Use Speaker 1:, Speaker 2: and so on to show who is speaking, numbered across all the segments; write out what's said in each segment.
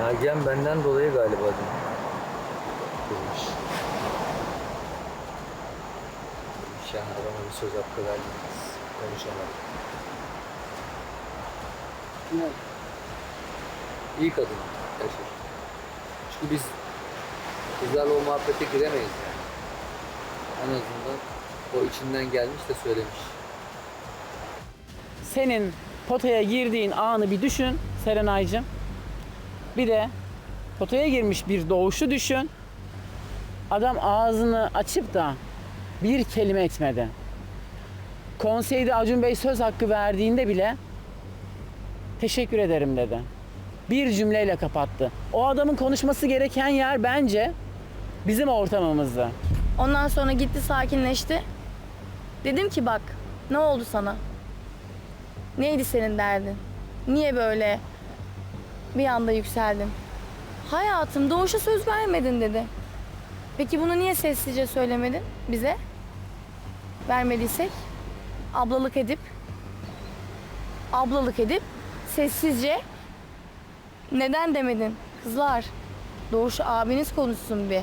Speaker 1: Nagihan benden dolayı galiba. Kızmış. Demiş yani adama bir söz hakkı verdiniz. Konuşamadık.
Speaker 2: Ne?
Speaker 1: İyi kadın Yaşar. Çünkü biz kızlarla o muhabbete giremeyiz yani. En azından o içinden gelmiş de söylemiş.
Speaker 3: Senin potaya girdiğin anı bir düşün Serenay'cığım. Bir de potaya girmiş bir doğuşu düşün. Adam ağzını açıp da bir kelime etmedi. Konseyde Acun Bey söz hakkı verdiğinde bile teşekkür ederim dedi. Bir cümleyle kapattı. O adamın konuşması gereken yer bence bizim ortamımızda.
Speaker 4: Ondan sonra gitti sakinleşti. Dedim ki bak ne oldu sana? Neydi senin derdin? Niye böyle bir anda yükseldin? Hayatım doğuşa söz vermedin dedi. Peki bunu niye sessizce söylemedin bize? Vermediysek ablalık edip ablalık edip sessizce neden demedin? Kızlar doğuşu abiniz konuşsun bir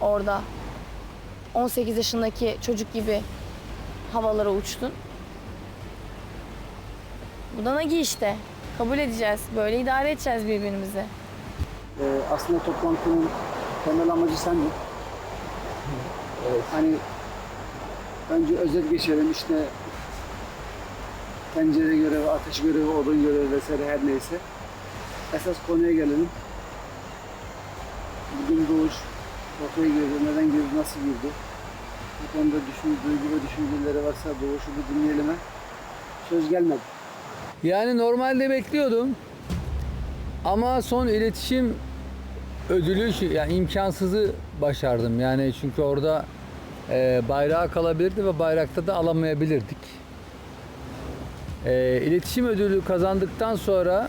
Speaker 4: orada. 18 yaşındaki çocuk gibi havalara uçtun. Bu da Nagi işte. Kabul edeceğiz. Böyle idare edeceğiz birbirimizi.
Speaker 2: Ee, aslında toplantının temel amacı sendin.
Speaker 1: Evet.
Speaker 2: Hani önce özet geçelim işte tencere görevi, ateş görevi, odun görevi vesaire her neyse. Esas konuya gelelim. Bugün Doğuş ortaya girdi, neden girdi, nasıl girdi? Bu konuda düşün, duygu ve düşünceleri varsa Doğuş'u bir dinleyelim. Söz gelmedi.
Speaker 1: Yani normalde bekliyordum. Ama son iletişim ödülü yani imkansızı başardım. Yani çünkü orada e, bayrağa kalabilirdi ve bayrakta da alamayabilirdik. E, iletişim ödülü kazandıktan sonra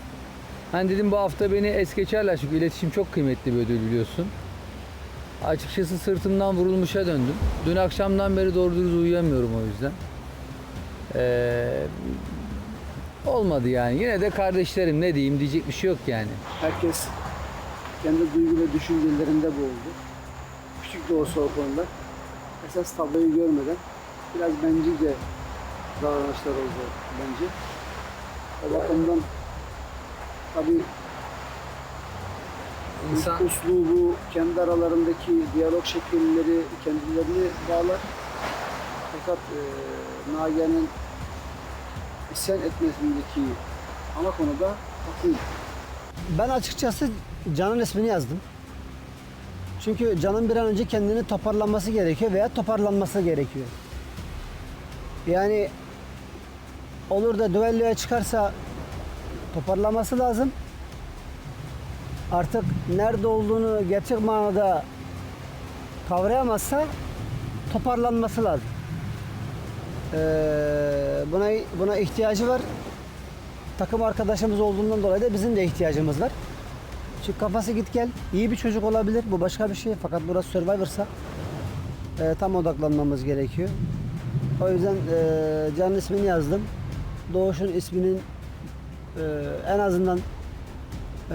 Speaker 1: hani dedim bu hafta beni es geçerler çünkü iletişim çok kıymetli bir ödül biliyorsun. Açıkçası sırtımdan vurulmuşa döndüm. Dün akşamdan beri doğru dürüst uyuyamıyorum o yüzden. Ee, olmadı yani. Yine de kardeşlerim ne diyeyim diyecek bir şey yok yani.
Speaker 2: Herkes kendi duygu ve düşüncelerinde boğuldu. Küçük de olsa o konuda. Esas tabloyu görmeden biraz bencilce davranışlar oldu bence. O bakımdan tabii
Speaker 1: İnsan
Speaker 2: uslubu, kendi aralarındaki diyalog şekilleri kendilerini bağlar. Fakat e, Nagihan'ın isyan etmesindeki ana konuda haklıydı.
Speaker 5: Ben açıkçası Can'ın ismini yazdım. Çünkü Can'ın bir an önce kendini toparlanması gerekiyor veya toparlanması gerekiyor. Yani olur da düelloya çıkarsa toparlanması lazım. Artık nerede olduğunu gerçek manada kavrayamazsa toparlanması lazım. Ee, buna buna ihtiyacı var takım arkadaşımız olduğundan dolayı da bizim de ihtiyacımız var. Çünkü kafası git gel. iyi bir çocuk olabilir. Bu başka bir şey. Fakat burası Survivor'sa e, tam odaklanmamız gerekiyor. O yüzden e, Can'ın ismini yazdım. Doğuş'un isminin e, en azından e,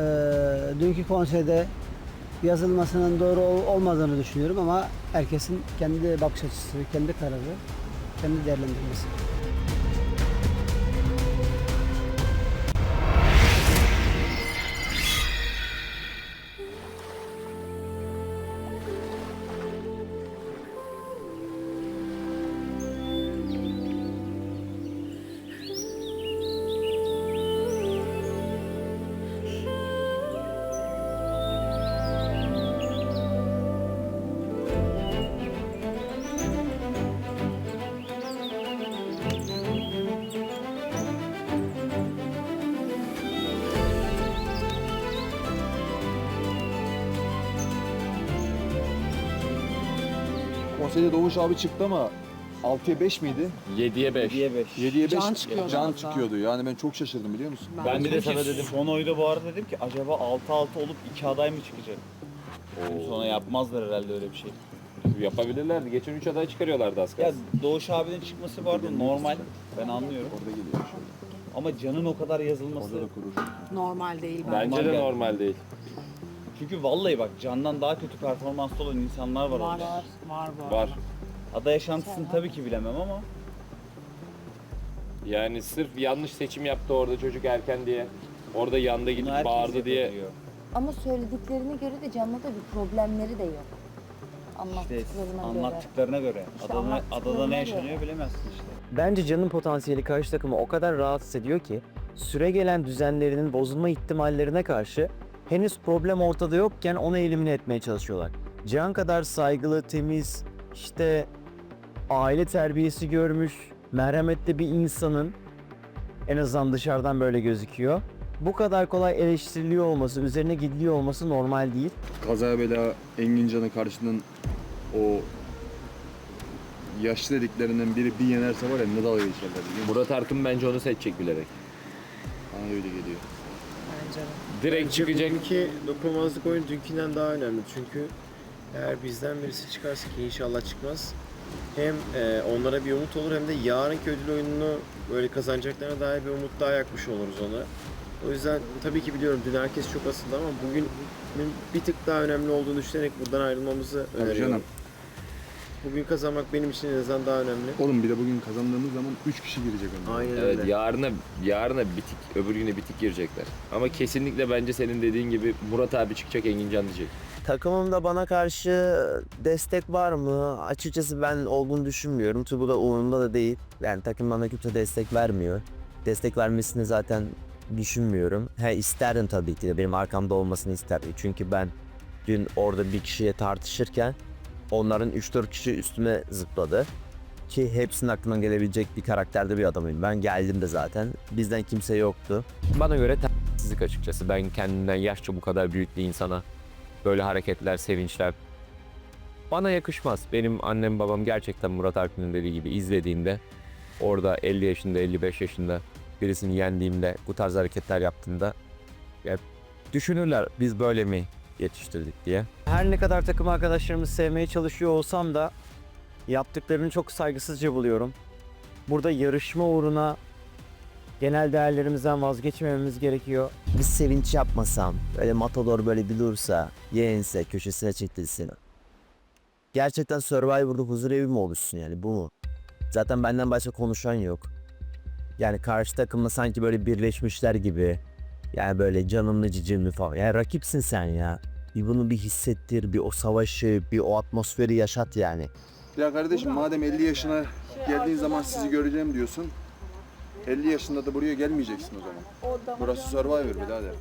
Speaker 5: dünkü konseyde yazılmasının doğru ol- olmadığını düşünüyorum ama herkesin kendi bakış açısı, kendi kararı, kendi değerlendirmesi.
Speaker 6: Konseyde Doğuş abi çıktı ama 6'ya 5 miydi?
Speaker 7: 7'ye 5.
Speaker 6: 7'ye 5
Speaker 3: Can çıkıyordu
Speaker 6: Can
Speaker 3: hatta.
Speaker 6: çıkıyordu. Yani ben çok şaşırdım biliyor musun?
Speaker 7: Ben bir de sana dedim.
Speaker 8: Son oyda bu arada dedim ki acaba 6-6 olup 2 aday mı çıkacak? Sonra yapmazlar herhalde öyle bir şey.
Speaker 7: Yapabilirlerdi. Geçen 3 aday çıkarıyorlardı az
Speaker 8: Ya. Doğuş abinin çıkması arada normal. Ben anlıyorum.
Speaker 6: Orada geliyor şöyle.
Speaker 8: Ama canın o kadar yazılması.
Speaker 6: Orada da kurur.
Speaker 9: Normal değil bence.
Speaker 7: Bence de
Speaker 8: Normal
Speaker 7: normal değil.
Speaker 8: Çünkü vallahi bak candan daha kötü performanslı olan insanlar var,
Speaker 9: Var
Speaker 8: orada.
Speaker 9: var var bu
Speaker 7: Var.
Speaker 8: Ada yaşantısını tabii ki bilemem ama
Speaker 7: Yani sırf yanlış seçim yaptı orada çocuk erken diye. Orada yanda
Speaker 8: bunu
Speaker 7: gidip
Speaker 8: herkes
Speaker 7: bağırdı diye.
Speaker 8: yapabiliyor.
Speaker 10: Ama söylediklerine göre de Can'la da bir problemleri de yok.
Speaker 8: İşte
Speaker 10: Anlattıklarına göre.
Speaker 8: anlattıklarına göre.
Speaker 10: İşte
Speaker 8: Adada,
Speaker 10: anlattıklarına
Speaker 8: adada ne
Speaker 10: göre.
Speaker 8: yaşanıyor bilemezsin işte.
Speaker 11: Bence Can'ın potansiyeli karşı takımı o kadar rahatsız ediyor ki süre gelen düzenlerinin bozulma ihtimallerine karşı henüz problem ortada yokken onu elimine etmeye çalışıyorlar. Can kadar saygılı, temiz, işte aile terbiyesi görmüş, merhametli bir insanın en azından dışarıdan böyle gözüküyor. Bu kadar kolay eleştiriliyor olması, üzerine gidiliyor olması normal değil.
Speaker 6: Kaza bela Engin Can'ın karşından o yaşlı dediklerinden biri bir yenerse var ya ne dalga geçerler?
Speaker 7: Murat Arkın bence onu seçecek bilerek.
Speaker 6: Bana öyle geliyor.
Speaker 9: Bence de.
Speaker 7: Direkt çıkacak.
Speaker 12: Bugünkü dokunulmazlık oyunu dünkünden daha önemli çünkü eğer bizden birisi çıkarsa ki inşallah çıkmaz hem e, onlara bir umut olur hem de yarınki ödül oyununu böyle kazanacaklarına dair bir umut daha yakmış oluruz ona. O yüzden tabii ki biliyorum dün herkes çok asıldı ama bugün bir tık daha önemli olduğunu düşünerek buradan ayrılmamızı
Speaker 6: Tabii
Speaker 12: öneriyorum.
Speaker 6: canım.
Speaker 12: Bugün kazanmak benim için en azından daha önemli.
Speaker 6: Oğlum bir de bugün kazandığımız zaman 3 kişi girecek ondan.
Speaker 12: Aynen
Speaker 7: Evet
Speaker 12: öyle.
Speaker 7: yarına yarına bitik öbür güne bitik girecekler. Ama kesinlikle bence senin dediğin gibi Murat abi çıkacak Engincan diyecek.
Speaker 11: Takımımda bana karşı destek var mı? Açıkçası ben olduğunu düşünmüyorum. Çünkü bu da umurumda da değil. Yani takım bana kimse destek vermiyor. Destek vermesini zaten düşünmüyorum. He isterdim tabii ki de benim arkamda olmasını isterdim. Çünkü ben dün orada bir kişiye tartışırken onların 3-4 kişi üstüme zıpladı. Ki hepsinin aklına gelebilecek bir karakterde bir adamım. Ben geldim de zaten. Bizden kimse yoktu.
Speaker 13: Bana göre tersizlik açıkçası. Ben kendimden yaşça bu kadar büyük bir insana böyle hareketler, sevinçler bana yakışmaz. Benim annem babam gerçekten Murat Arkin'in dediği gibi izlediğinde orada 50 yaşında, 55 yaşında birisini yendiğimde bu tarz hareketler yaptığında ya düşünürler biz böyle mi yetiştirdik diye.
Speaker 11: Her ne kadar takım arkadaşlarımı sevmeye çalışıyor olsam da yaptıklarını çok saygısızca buluyorum. Burada yarışma uğruna genel değerlerimizden vazgeçmememiz gerekiyor. Bir sevinç yapmasam, böyle matador böyle bir dursa, yeğense, köşesine çekilsin. Gerçekten Survivor'da huzur evi mi oluşsun yani bu mu? Zaten benden başka konuşan yok. Yani karşı takımla sanki böyle birleşmişler gibi. Yani böyle canımlı cicimli falan. Yani rakipsin sen ya. Bir bunu bir hissettir, bir o savaşı, bir o atmosferi yaşat yani.
Speaker 6: Ya kardeşim madem 50 yaşına geldiğin zaman sizi göreceğim diyorsun. 50 yaşında da buraya gelmeyeceksin o zaman. Burası Survivor birader.